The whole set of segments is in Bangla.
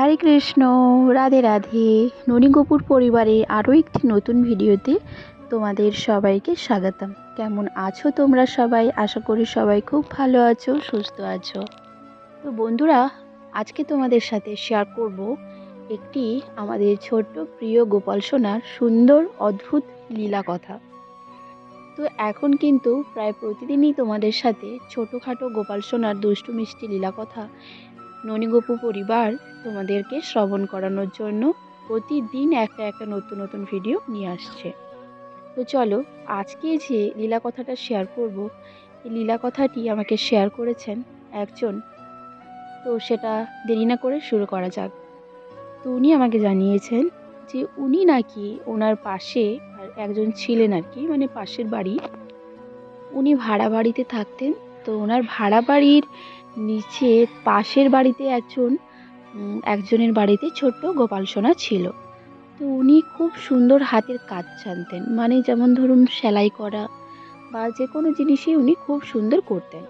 হরে কৃষ্ণ, রাধে রাধে। ননীগোপুর পরিবারে আরও একটি নতুন ভিডিওতে তোমাদের সবাইকে স্বাগতম। কেমন আছো তোমরা সবাই? আশা করি সবাই খুব ভালো আছো, সুস্থ আছো। তো বন্ধুরা, আজকে তোমাদের সাথে শেয়ার করব একটি আমাদের ছোট্ট প্রিয় গোপাল সোনার সুন্দর, অদ্ভুত লীলা কথা। তো এখন কিন্তু প্রায় প্রতিদিনই তোমাদের সাথে ছোটোখাটো গোপাল সোনার দুষ্টু মিষ্টি লীলা কথা ননীগোপু পরিবার তোমাদেরকে শ্রবণ করানোর জন্য প্রতিদিন একটা একটা নতুন নতুন ভিডিও নিয়ে আসছে। তো চলো, আজকে যে লীলা কথাটা শেয়ার করব, এই লীলা কথাটি আমাকে শেয়ার করেছেন একজন। তো সেটা দেরি না করে শুরু করা যাক। তো উনি আমাকে জানিয়েছেন যে উনি নাকি ওনার পাশে আর একজন ছিলেন আর কি মানে পাশের বাড়ি। উনি ভাড়া বাড়িতে থাকতেন তো ওনার ভাড়া বাড়ির নিচে পাশের বাড়িতে একজন একজনের বাড়িতে ছোট্ট গোপাল সোনা ছিল। তো উনি খুব সুন্দর হাতের কাজ জানতেন মানে যেমন ধরুন সেলাই করা বা যে কোনো জিনিসই উনি খুব সুন্দর করতেন।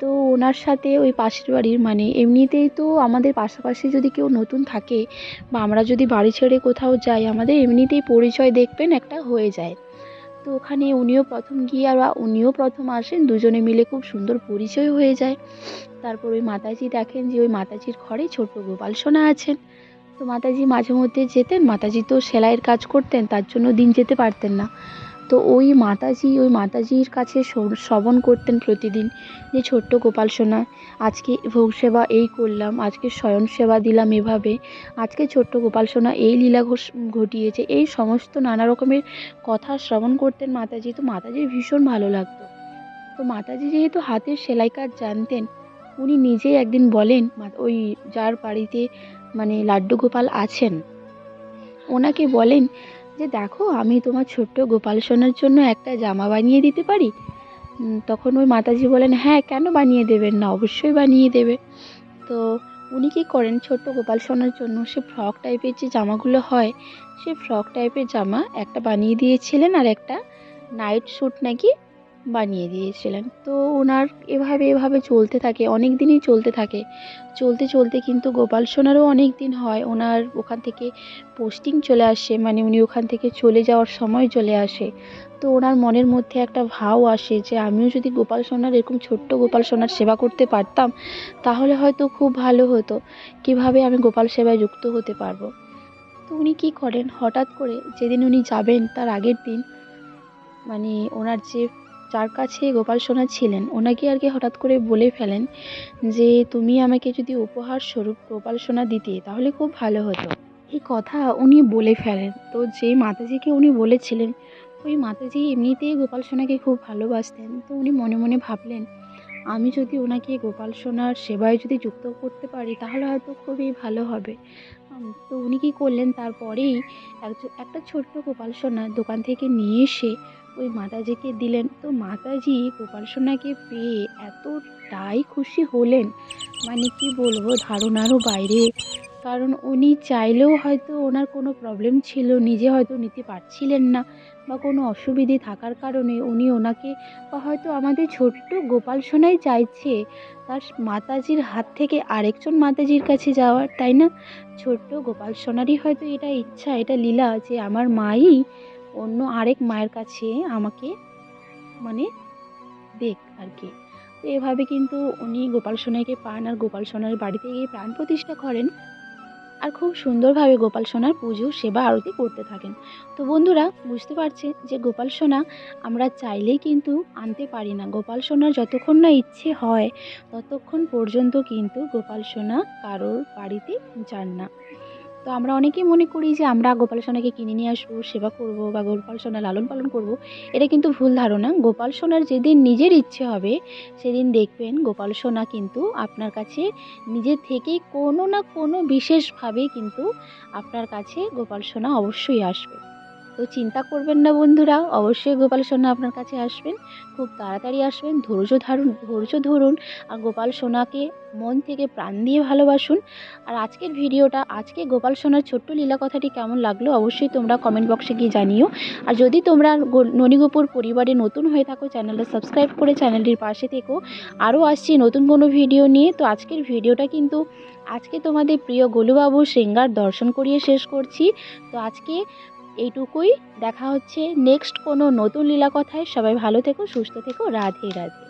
তো ওনার সাথে ওই পাশের বাড়ির মানে এমনিতেই তো আমাদের পাশাপাশি যদি কেউ নতুন থাকে বা আমরা যদি বাড়ি ছেড়ে কোথাও যাই, আমাদের এমনিতেই পরিচয় দেখবেন একটা হয়ে যায়। তো ওখানে উনিও প্রথম গিয়ে আর উনিও প্রথম আসেন, দুজনে মিলে খুব সুন্দর পরিচয় হয়ে যায়। তারপর ওই মাতাজি দেখেন যে ওই মাতাজির ঘরে ছোট্ট গোপাল সোনা আছেন। তো মাতাজি মাঝে মধ্যে যেতেন, মাতাজি তো সেলাইয়ের কাজ করতেন, তার জন্য দিন যেতে পারতেন না। তো ওই মাতাজি, ওই মাতাজির কাছে শ্রবণ করতেন প্রতিদিন যে ছোট্ট গোপাল সোনা, আজকে ভোগ সেবা এই করলাম, আজকে শয়ন সেবা দিলাম এভাবে, আজকে ছোট্ট গোপাল সোনা এই লীলা ঘটিয়েছে, এই সমস্ত নানা রকমের কথা শ্রবণ করতেন মাতাজি, তো মাতাজির ভীষণ ভালো লাগতো। তো মাতাজি যেহেতু হাতের সেলাই কাজ জানতেন, উনি নিজেই একদিন বলেন ওই যার বাড়িতে মানে লাড্ডু গোপাল আছেন, ওনাকে বলেন যে দেখো, আমি তোমার ছোট্ট গোপাল সোনার জন্য একটা জামা বানিয়ে দিতে পারি? তখন ওই মাতাজি বলেন হ্যাঁ কেন বানিয়ে দেবেন না? অবশ্যই বানিয়ে দেবে। তো উনি কী করেন, ছোট্ট গোপাল সোনার জন্য সে ফ্রক টাইপের যে জামাগুলো হয়, সে ফ্রক টাইপের জামা একটা বানিয়ে দিয়েছিলেন আর একটা নাইট স্যুট নাকি বানিয়ে দিয়েছিলেন। তো ওনার এভাবে এভাবে চলতে থাকে, অনেক দিনই চলতে থাকে। চলতে চলতে কিন্তু গোপাল সোনারও অনেক দিন হয় ওনার ওখান থেকে পোস্টিং চলে আসে মানে উনি ওখান থেকে চলে যাওয়ার সময় চলে আসে। তো ওনার মনের মধ্যে একটা ভাও আসে যে, আমিও যদি গোপাল সোনার, এরকম ছোট্ট গোপাল সোনার সেবা করতে পারতাম, তাহলে হয়তো খুব ভালো হতো। কীভাবে আমি গোপাল সেবায় যুক্ত হতে পারব? তো উনি কী করেন? হঠাৎ করে যেদিন উনি যাবেন, তার আগের দিন মানে ওনার যে যার কাছে গোপাল সোনা ছিলেন। ওনাকে আর কি হঠাৎ করে বলে ফেলেন যে, তুমি আমাকে যদি উপহার স্বরূপ গোপাল সোনা দিতে, তাহলে খুব ভালো হতো। এই কথা উনি বলে ফেলেন। তো যে মাতাজিকে উনি বলেছিলেন, ওই মাতাজি এমনিতেই গোপাল সোনাকে খুব ভালোবাসতেন। তো উনি মনে মনে ভাবলেন, আমি যদি ওনাকে গোপাল সোনার সেবায় যদি যুক্ত করতে পারি, তাহলে হয়তো খুবই ভালো হবে। তো উনি কী করলেন, তারপরেই একটা ছোট্ট গোপাল সোনার দোকান থেকে নিয়ে এসে ওই মাতাজিকে দিলেন। তো মাতাজি গোপাল সোনাকে পেয়ে এতটাই খুশি হলেন। মানে কি বলব, ধারণারও বাইরে। কারণ উনি চাইলেও হয়তো ওনার কোনো প্রবলেম ছিল, নিজে হয়তো নিতে পারছিলেন না বা কোনো অসুবিধে থাকার কারণে উনি ওনাকে বা হয়তো আমাদের ছোট্ট গোপাল সোনাই চাইছে তার মাতাজির হাত থেকে আরেকজন মাতাজির কাছে যাওয়ার, তাই না? ছোট্ট গোপাল সোনারই হয়তো এটা ইচ্ছা, এটা লীলা যে আমার মাই অন্য আরেক মায়ের কাছে আমাকে মানে দেখ আর কি। তো এভাবে কিন্তু উনি গোপাল সোনাকে পান আর গোপাল সোনার বাড়িতে গিয়ে প্রাণ প্রতিষ্ঠা করেন। আর খুব সুন্দরভাবে গোপাল সোনার পুজো, সেবা, আরতি করতে থাকেন। তো বন্ধুরা, বুঝতে পারছেন যে গোপাল সোনা আমরা চাইলেই কিন্তু আনতে পারি না। গোপাল সোনার যতক্ষণ না ইচ্ছে হয়, ততক্ষণ পর্যন্ত কিন্তু গোপাল সোনা কারোর বাড়িতে যান না। তো আমরা অনেকেই মনে করি যে আমরা গোপাল সোনাকে কিনে নিয়ে আসব, সেবা করব বা গোপাল সোনা লালন পালন করব। এটা কিন্তু ভুল ধারণা। গোপাল সোনার যেদিন নিজের ইচ্ছে হবে, সেদিন দেখবেন গোপাল সোনা কিন্তু আপনার কাছে নিজে থেকেই কোনো না কোনো বিশেষভাবে কিন্তু আপনার কাছে গোপাল সোনা অবশ্যই আসবে। তো চিন্তা করবেন না বন্ধুরা, অবশ্যই গোপাল সোনা আপনার কাছে আসবেন। খুব তাড়াতাড়ি আসবেন। ধৈর্য ধারণ, ধৈর্য ধরুন আর গোপাল সোনাকে মন থেকে প্রাণ দিয়ে ভালোবাসুন। আর আজকের ভিডিওটা, আজকে গোপাল সোনার ছোট্ট লীলা কথাটি কেমন লাগল অবশ্যই তোমরা কমেন্ট বক্সে গিয়ে জানিও। আর যদি তোমরা ননীগোপুর পরিবারে নতুন হয়ে থাকো, চ্যানেলটা সাবস্ক্রাইব করে চ্যানেলটির পাশে থেকো। আরও আসছি নতুন কোনো ভিডিও নিয়ে। তো আজকের ভিডিওটা কিন্তু আজকে তোমাদের প্রিয় গোলুবাবু সিঙ্গার দর্শন করিয়ে শেষ করছি। তো আজকে এইটুকুই। দেখা হচ্ছে নেক্সট কোনো নতুন লীলা কথায় সবাই ভালো থেকো, সুস্থ থেকো, রাধে রাধে।